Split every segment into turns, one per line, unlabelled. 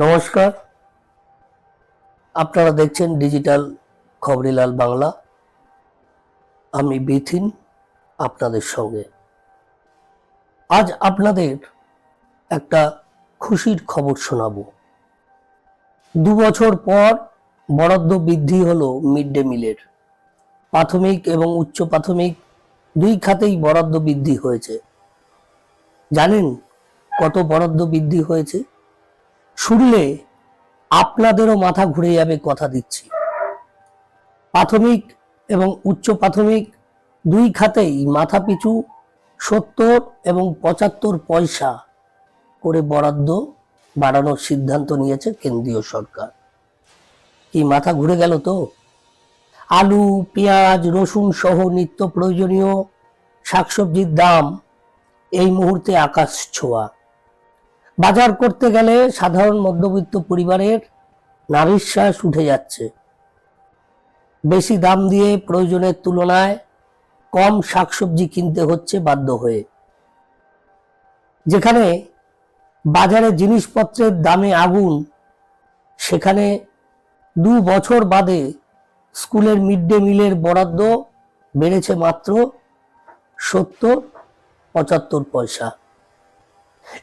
নমস্কার। আপনারা দেখছেন ডিজিটাল খবরিলাল বাংলা। আমি বিথিন আপনাদের সঙ্গে। আজ আপনাদের একটা খুশির খবর শোনাবো। দু বছর পর বরাদ্দ বৃদ্ধি হলো মিড ডে মিলের। প্রাথমিক এবং উচ্চ প্রাথমিক দুই খাতেই বরাদ্দ বৃদ্ধি হয়েছে। জানেন কত বরাদ্দ বৃদ্ধি হয়েছে? শুনলে আপনাদেরও মাথা ঘুরে যাবে কথা দিচ্ছি। প্রাথমিক এবং উচ্চ প্রাথমিক দুই খাতেই মাথা পিছু সত্তর এবং পঁচাত্তর পয়সা করে বরাদ্দ বাড়ানোর সিদ্ধান্ত নিয়েছে কেন্দ্রীয় সরকার। কি মাথা ঘুরে গেল তো? আলু, পেঁয়াজ, রসুন সহ নিত্য প্রয়োজনীয় শাকসবজির দাম এই মুহূর্তে আকাশ ছোঁয়া। বাজার করতে গেলে সাধারণ মধ্যবিত্ত পরিবারের নাভিশ্বাস উঠে যাচ্ছে। বেশি দাম দিয়ে প্রয়োজনের তুলনায় কম শাকসবজি কিনতে হচ্ছে বাধ্য হয়ে। যেখানে বাজারে জিনিসপত্রের দামে আগুন, সেখানে দু বছর বাদে স্কুলের মিড ডে মিলের বরাদ্দ বেড়েছে মাত্র সত্তর পঁচাত্তর পয়সা।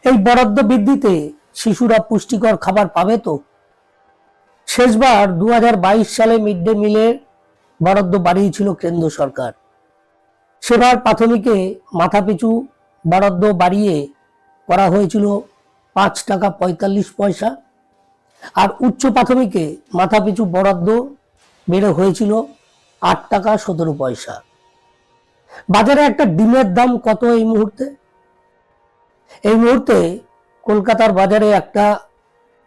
এই বরাদ্দ বৃদ্ধিতে শিশুরা পুষ্টিকর খাবার পাবে তো? শেষবার দু হাজার বাইশ সালে মিড ডে মিলের বরাদ্দ বাড়িয়েছিল কেন্দ্র সরকার। সেবার প্রাথমিকে মাথাপিছু বরাদ্দ বাড়িয়ে করা হয়েছিল পাঁচ টাকা পঁয়তাল্লিশ পয়সা আর উচ্চ প্রাথমিকে মাথাপিছু বরাদ্দ বেড়ে হয়েছিল আট টাকা সতেরো পয়সা। বাজারে একটা ডিমের দাম কত এই মুহূর্তে? এই মুহূর্তে কলকাতার বাজারে একটা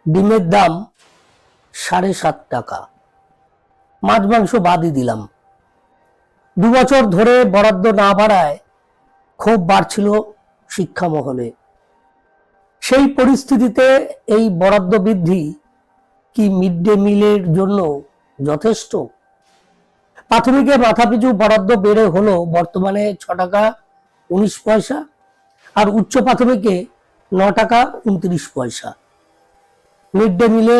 ডিমের দাম সাড়ে সাত টাকা। মাছ মাংস বাদই দিলাম। দু বছর ধরে বরাদ্দ না বাড়ায় ক্ষোভ বাড়ছিল শিক্ষা মহলে সেই পরিস্থিতিতে এই বরাদ্দ বৃদ্ধি কি মিড ডে মিলের জন্য যথেষ্ট? প্রাথমিকে মাথাপিছু বরাদ্দ বেড়ে হলো বর্তমানে ছ টাকা উনিশ পয়সা। আর উচ্চ প্রাথমিকে ন টাকা উনত্রিশ পয়সা। মিড ডে মিলে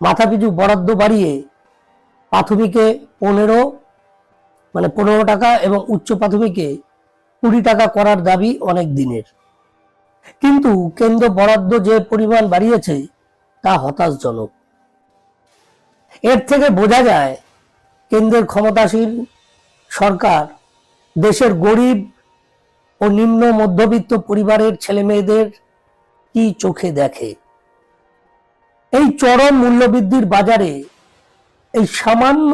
মাথাপিছু বরাদ্দ বাড়িয়ে প্রাথমিকে পনেরো মানে পনেরো টাকা এবং উচ্চ প্রাথমিকে কুড়ি টাকা করার দাবি অনেক দিনের। কিন্তু কেন্দ্র বরাদ্দ যে পরিমাণ বাড়িয়েছে তা হতাশজনক। এর থেকে বোঝা যায়, কেন্দ্রের ক্ষমতাসীন সরকার দেশের গরিব ও নিম্ন মধ্যবিত্ত পরিবারের ছেলে মেয়েদের কি চোখে দেখে? এই চরম মূল্যবৃদ্ধির বাজারে এই সামান্য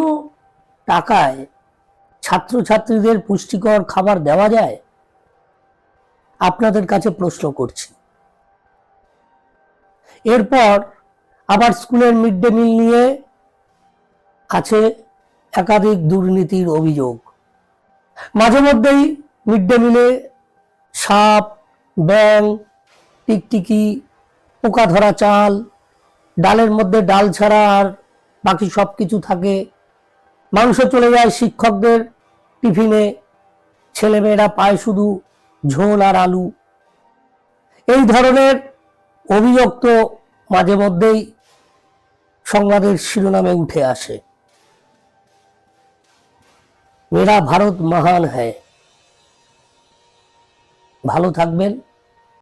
টাকায় ছাত্রছাত্রীদের পুষ্টিকর খাবার দেওয়া যায়? আপনাদের কাছে প্রশ্ন করছি। এরপর আবার স্কুলের মিড ডে মিল নিয়ে আছে একাধিক দুর্নীতির অভিযোগ। মাঝে মধ্যেই মিড ডে মিলে সাপ ব্যাং টিকটিকি পোকা ধরা চাল, ডালের মধ্যে ডাল ছাড়া আর বাকি সব কিছু থাকে। মাংস চলে যায় শিক্ষকদের টিফিনে। ছেলেমেয়েরা পায় শুধু ঝোল আর আলু। এই ধরনের অভিযোগ তো মাঝে মধ্যেই সংবাদের শিরোনামে উঠে আসে। মেরা ভারত মহান হ্যায়। ভালো থাকবেন।